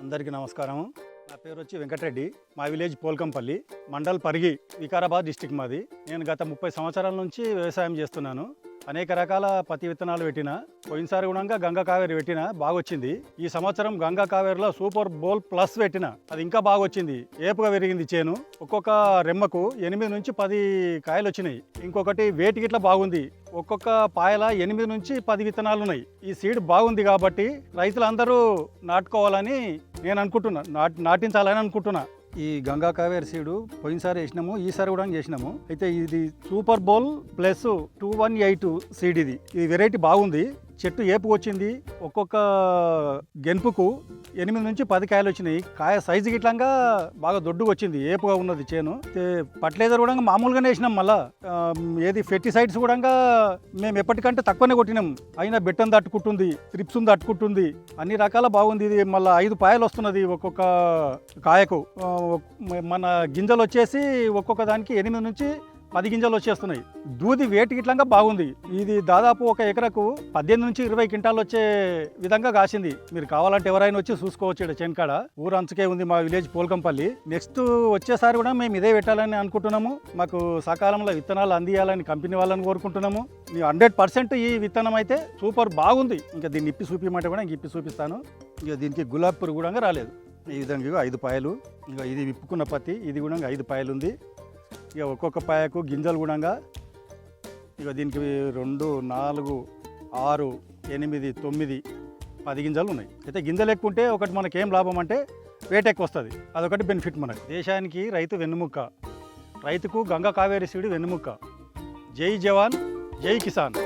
అందరికీ నమస్కారం నా పేరు వచ్చి వెంకటరెడ్డి. మా విలేజ్ పోల్కంపల్లి మండల్ పరిగి వికారాబాద్ డిస్టిక్ మాది. నేను గత ముప్పై సంవత్సరాల నుంచి వ్యవసాయం చేస్తున్నాను. అనేక రకాల పత్తి విత్తనాలు పెట్టిన పోయినసారి కూడా గంగా కావేరి పెట్టిన బాగా వచ్చింది ఈ సంవత్సరం గంగా కావేరిలో సూపర్ బోల్ ప్లస్ పెట్టిన అది ఇంకా బాగా వచ్చింది ఏపుగా పెరిగింది చేను? ఒక్కొక్క రెమ్మకు ఎనిమిది నుంచి పది కాయలు వచ్చినాయి ఇంకొకటి వేటికి ఇట్లా బాగుంది. ఒక్కొక్క పాయల ఎనిమిది నుంచి పది విత్తనాలు ఉన్నాయి ఈ సీడ్ బాగుంది కాబట్టి రైతులందరూ నాటుకోవాలని నేను అనుకుంటున్నా నాటించాలని అనుకుంటున్నా. ఈ గంగా కావేరి సీడు పోయినసారి వేసినాము ఈసారి కూడా చేసినాము. అయితే ఇది super bowl plus two one eight seed ఇది. ఇది వెరైటీ బాగుంది. చెట్టు ఏపుకొచ్చింది. ఒక్కొక్క గెనుపుకు ఎనిమిది నుంచి పది కాయలు వచ్చినాయి. కాయ సైజు గిట్లంగా బాగా దొడ్డుకు వచ్చింది. ఏపుగా ఉన్నది చేను. ఫర్టిలైజర్ కూడా మామూలుగానే వేసినాం మళ్ళా. ఏది ఫెర్టిసైడ్స్ కూడా మేము ఎప్పటికంటే తక్కువనే కొట్టినాం. అయినా బెట్టం తట్టుకుంటుంది త్రిప్స్ తట్టుకుంటుంది. అన్ని రకాల బాగుంది ఇది. మళ్ళీ ఐదు పాయలు వస్తున్నది ఒక్కొక్క కాయకు. మన గింజలు వచ్చేసి ఒక్కొక్క దానికి ఎనిమిది నుంచి పది గింజలు వచ్చేస్తున్నాయి. దూది వేటి గిట్లంగా బాగుంది. ఇది దాదాపు ఒక ఎకరకు పద్దెనిమిది నుంచి ఇరవై క్వింటాలు వచ్చే విధంగా కాసింది. మీరు కావాలంటే ఎవరైనా వచ్చి చూసుకోవచ్చు ఇక్కడ చెన్కాడ ఊరు అంచుకే ఉంది మా విలేజ్ పోల్కంపల్లి. నెక్స్ట్ వచ్చేసారి కూడా మేము ఇదే పెట్టాలని అనుకుంటున్నాము. మాకు సకాలంలో విత్తనాలు అందియాలని కంపెనీ వాళ్ళని కోరుకుంటున్నాము. హండ్రెడ్ పర్సెంట్ ఈ విత్తనం అయితే సూపర్ బాగుంది. ఇంకా దీన్ని ఇప్పి చూపించమంటే కూడా ఇంక ఇప్పి చూపిస్తాను. ఇక దీనికి గులాబీ పురుగు కూడా రాలేదు. ఈ విధంగా ఐదు పాయలు. ఇంకా ఇది విప్పుకున్న పత్తి. ఇది కూడా ఐదు పాయలు ఉంది. ఇక ఒక్కొక్క పాయకు గింజలు కూడా ఇక దీనికి రెండు నాలుగు ఆరు ఎనిమిది తొమ్మిది పది గింజలు ఉన్నాయి. అయితే గింజలు ఎక్కువ ఉంటే ఒకటి మనకి ఏం లాభం అంటే వేట ఎక్కువ వస్తుంది. అదొకటి బెనిఫిట్ మనకి దేశానికి రైతు వెన్నుముక్క రైతుకు గంగా కావేరి సీడు వెన్నుముక్క జై జవాన్ జై కిసాన్.